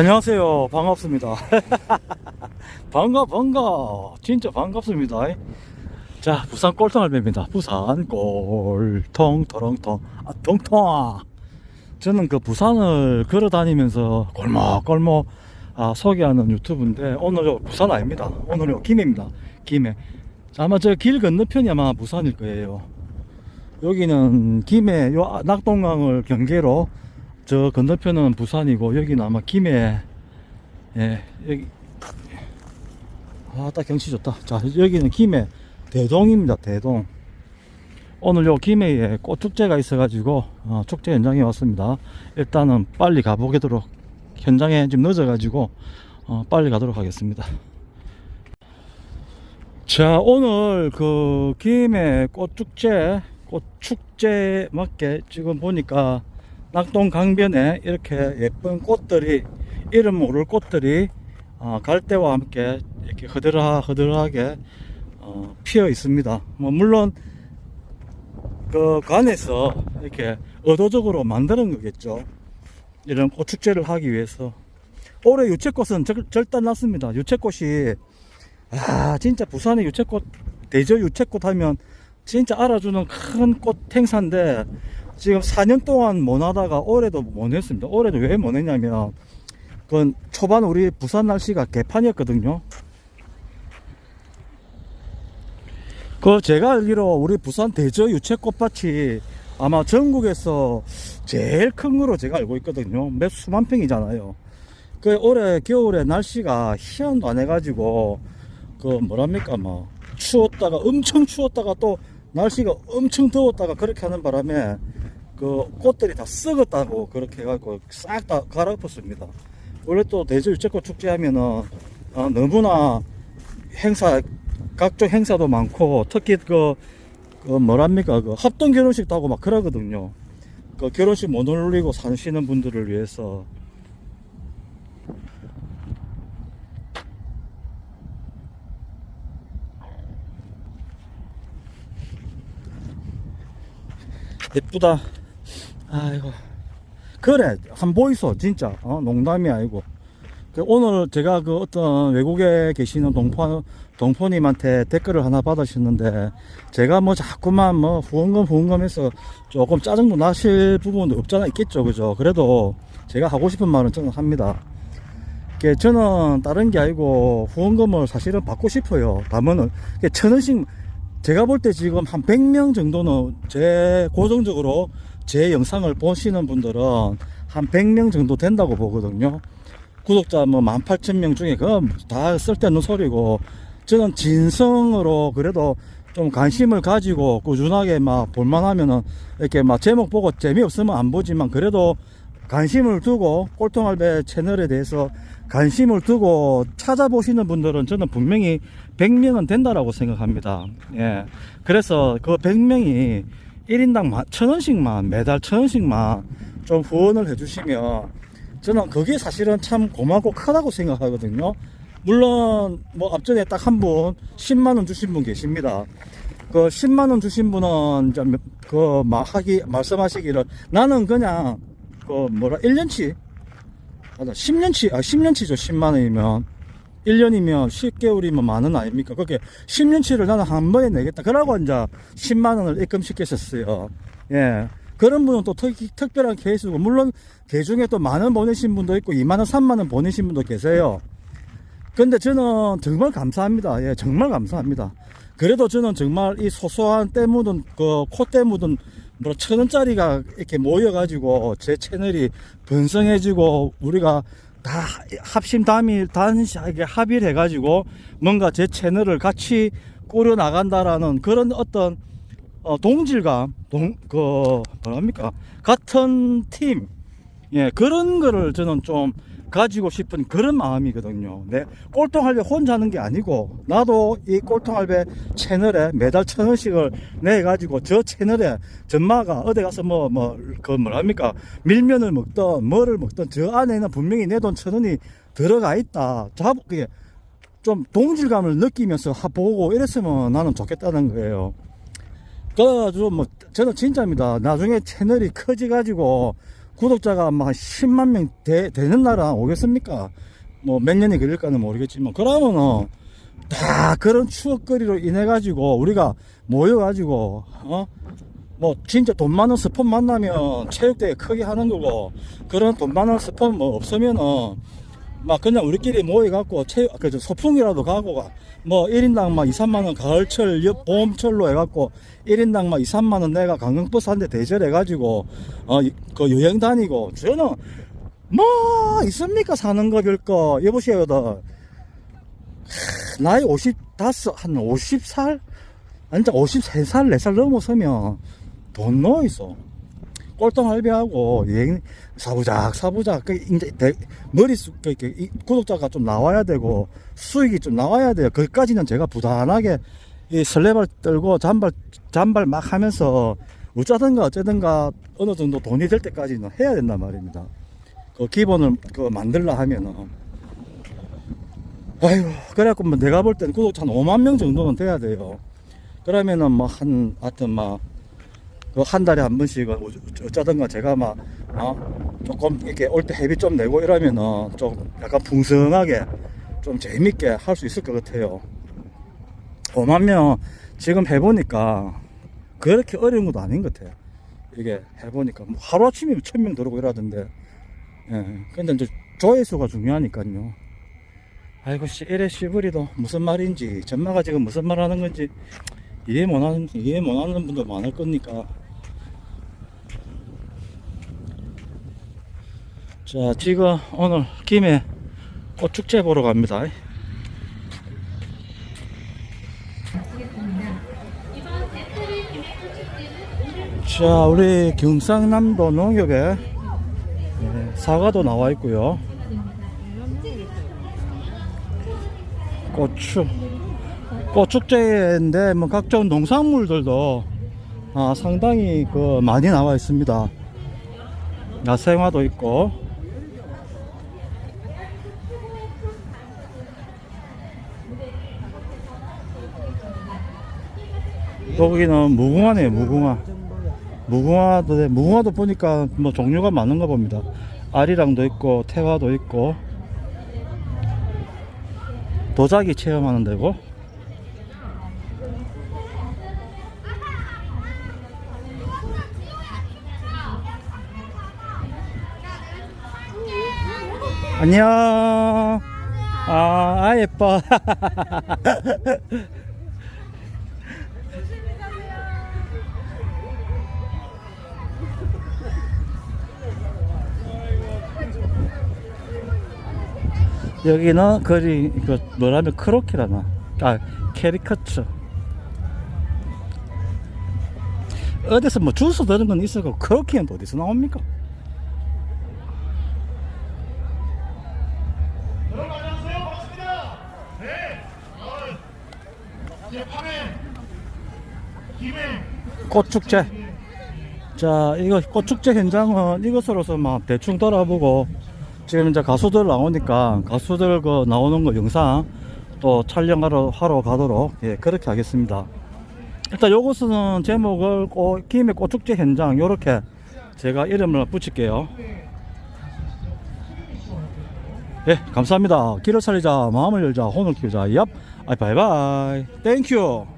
안녕하세요. 반갑습니다. 반가, 반가. 진짜 반갑습니다. 자, 부산 꼴통알배입니다. 부산 꼴통, 터렁통, 아, 통통. 저는 그 부산을 걸어 다니면서 골목골목 아, 소개하는 유튜브인데, 오늘 부산 아닙니다. 오늘은 김해입니다. 김해. 자, 아마 저 길 건너편이 아마 부산일 거예요. 여기는 김해, 요 낙동강을 경계로 저 건너편은 부산이고 여기는 아마 김해. 예 여기. 아딱 경치 좋다. 자 여기는 김해. 대동입니다 대동. 오늘 요 김해에 꽃축제가 있어 가지고 어, 축제 현장에 왔습니다. 일단은 빨리 가보도록 현장에 좀 늦어 가지고 어, 빨리 가도록 하겠습니다. 자 오늘 그 김해 꽃축제 꽃축제 맞게 지금 보니까 낙동 강변에 이렇게 예쁜 꽃들이 이름 모를 꽃들이 어, 갈대와 함께 이렇게 흐드러 흐드러하게 어, 피어 있습니다. 뭐 물론 그 관에서 이렇게 의도적으로 만드는 거겠죠. 이런 꽃 축제를 하기 위해서 올해 유채꽃은 절, 절단 났습니다. 유채꽃이 아 진짜 부산의 유채꽃 대저 유채꽃 하면 진짜 알아주는 큰 꽃 행사인데 지금 4년 동안 못 하다가 올해도 못 했습니다. 올해도 왜 못 했냐면, 그 초반 우리 부산 날씨가 개판이었거든요. 그 제가 알기로 우리 부산 대저 유채 꽃밭이 아마 전국에서 제일 큰 거로 제가 알고 있거든요. 몇 수만 평이잖아요. 그 올해 겨울에 날씨가 희한도 안 해가지고 그 뭐랍니까 뭐 추웠다가 엄청 추웠다가 또 날씨가 엄청 더웠다가 그렇게 하는 바람에 그 꽃들이 다 썩었다고 그렇게 해갖고 싹 다 갈아엎었습니다. 원래 또 대저 유채꽃 축제 하면은 어, 너무나 행사 각종 행사도 많고 특히 그, 그 뭐랍니까 그 합동 결혼식도 하고 막 그러거든요. 그 결혼식 못 올리고 사시는 분들을 위해서 예쁘다. 아이고. 그래, 한 보이소, 진짜. 어, 농담이 아니고. 그 오늘 제가 그 어떤 외국에 계시는 동포, 동포님한테 댓글을 하나 받으셨는데, 제가 뭐 자꾸만 뭐 후원금 후원금 해서 조금 짜증도 나실 부분도 없잖아, 있겠죠, 그죠? 그래도 제가 하고 싶은 말은 저는 합니다. 그 저는 다른 게 아니고 후원금을 사실은 받고 싶어요. 그천 원씩 제가 볼 때 지금 한 100명 정도는 제 고정적으로 제 영상을 보시는 분들은 한 100명 정도 된다고 보거든요. 구독자 뭐 18,000명 중에 그건 다 쓸데없는 소리고 저는 진성으로 그래도 좀 관심을 가지고 꾸준하게 막 볼만하면은 이렇게 막 제목 보고 재미없으면 안 보지만 그래도 관심을 두고 꼴통알배 채널에 대해서 관심을 두고 찾아보시는 분들은 저는 분명히 100명은 된다라고 생각합니다. 예. 그래서 그 100명이 1인당 천 원씩만, 매달 천 원씩만 좀 후원을 해주시면 저는 그게 사실은 참 고맙고 크다고 생각하거든요. 물론 뭐 앞전에 딱 한 분 10만 원 주신 분 계십니다. 그 10만 원 주신 분은 그 하기 말씀하시기를 나는 그냥 그 뭐라 1년치 맞아 10년치 아 10년치죠 10만 원이면 1년이면 10개월이면 만원 아닙니까? 그렇게 10년치를 나는 한 번에 내겠다. 그러고 이제 10만 원을 입금시켰었어요. 예. 그런 분은 또 특, 특별한 케이스고 물론 그 중에 또 만원 보내신 분도 있고 2만 원 3만 원 보내신 분도 계세요. 근데 저는 정말 감사합니다. 예 정말 감사합니다. 그래도 저는 정말 이 소소한 때 묻은 그 콧대 묻은 뭐 천 원짜리가 이렇게 모여가지고 제 채널이 번성해지고 우리가 다 합심 담일 단시하게 합의를 해가지고 뭔가 제 채널을 같이 꾸려 나간다라는 그런 어떤 어, 동질감, 동, 그, 뭐랍니까? 같은 팀, 예, 그런 거를 저는 좀 가지고 싶은 그런 마음이거든요. 내 꼴통할배 혼자 하는 게 아니고, 나도 이 꼴통할배 채널에 매달 천 원씩을 내 가지고 저 채널에 전마가 어디 가서 뭐, 뭐, 그 뭐랍니까? 밀면을 먹던, 뭐를 먹던 저 안에는 분명히 내 돈 천 원이 들어가 있다. 잡, 그게 좀 동질감을 느끼면서 하- 보고 이랬으면 나는 좋겠다는 거예요. 그래가지고 뭐 저는 진짜입니다. 나중에 채널이 커져가지고 구독자가 막 10만 명 되, 되는 날은 오겠습니까? 뭐 몇 년이 걸릴까는 모르겠지만 그러면은 다 그런 추억거리로 인해 가지고 우리가 모여 가지고 어? 뭐 진짜 돈 많은 스폰 만나면 체육대회 크게 하는 거고 그런 돈 많은 스폰 뭐 없으면은 막 그냥 우리끼리 모여 갖고 체육 그저 소풍이라도 가고 가. 뭐 1인당 막 2, 3만 원 가을철 여- 봄철로 해 갖고 1인당 막 2, 3만 원 내가 관광버스 한 대 대절해 가지고 어 그 여행 다니고 저는 뭐 있습니까 사는 거 별거 여보세요 너 나이 55, 한 50살? 완전 53살, 4살 넘어서면 돈 넣어 있어. 꼴등 할배하고 여행 사부작 사부작 그 이제 대, 머릿속 그이 구독자가 좀 나와야 되고 수익이 좀 나와야 돼요. 거기까지는 제가 부단하게 이 설레발 떨고 잔발 잔발 막 하면서 어쩌든가 어쩌든가 어느 정도 돈이 될 때까지는 해야 된단 말입니다. 그 기본을 그 만들라 하면은 아이고 그래갖고 뭐 내가 볼 때는 구독자 한 5만 명 정도는 돼야 돼요. 그러면은 뭐 한 하여튼 막그 한 달에 한 번씩은 어쩌든가 제가 막 어? 조금 이렇게 올 때 회비 좀 내고 이러면은 좀 약간 풍성하게 좀 재밌게 할 수 있을 것 같아요. 5만 명 지금 해보니까 그렇게 어려운 것도 아닌 것 같아요. 이게 해보니까 뭐 하루아침에 천명 들어오고 이러던데 예. 근데 이제 조회수가 중요하니까요. 아이고 씨 이래 씨부리도 무슨 말인지 전마가 지금 무슨 말 하는 건지 이해 못 하는 이해 못 하는 분도 많을 거니까 자 지금 오늘 김해 꽃축제 보러 갑니다. 자 우리 경상남도 농협에 예, 사과도 나와 있고요. 고추 꽃축제인데 뭐 각종 농산물들도 아, 상당히 그 많이 나와 있습니다. 야생화도 있고 여기는 무궁화네요 무궁화. 무궁화도 네, 무궁화도 보니까 뭐 종류가 많은가 봅니다. 아리랑도 있고 태화도 있고. 도자기 체험하는 데고. 안녕. 아, 아 예뻐 여기는 거리 그 뭐라면 크로키라나. 아 캐리커처. 어디서 뭐 주소 들은 건 있어도 크로키는 또 어디서 나옵니까? 여러분 안녕하세요 반갑습니다 이제 8회 김해 꽃축제. 자 이거 꽃축제 현장은 이것으로서 막 대충 돌아보고 지금 이제 가수들 나오니까 가수들 그 나오는 거 영상 또 촬영하러 하러 가도록 예 그렇게 하겠습니다. 일단 요것은 제목을 꽃, 김해 꽃축제 현장 요렇게 제가 이름을 붙일게요. 예 감사합니다. 길을 살리자 마음을 열자 혼을 키우자. 얍. 아이 바이바이. 땡큐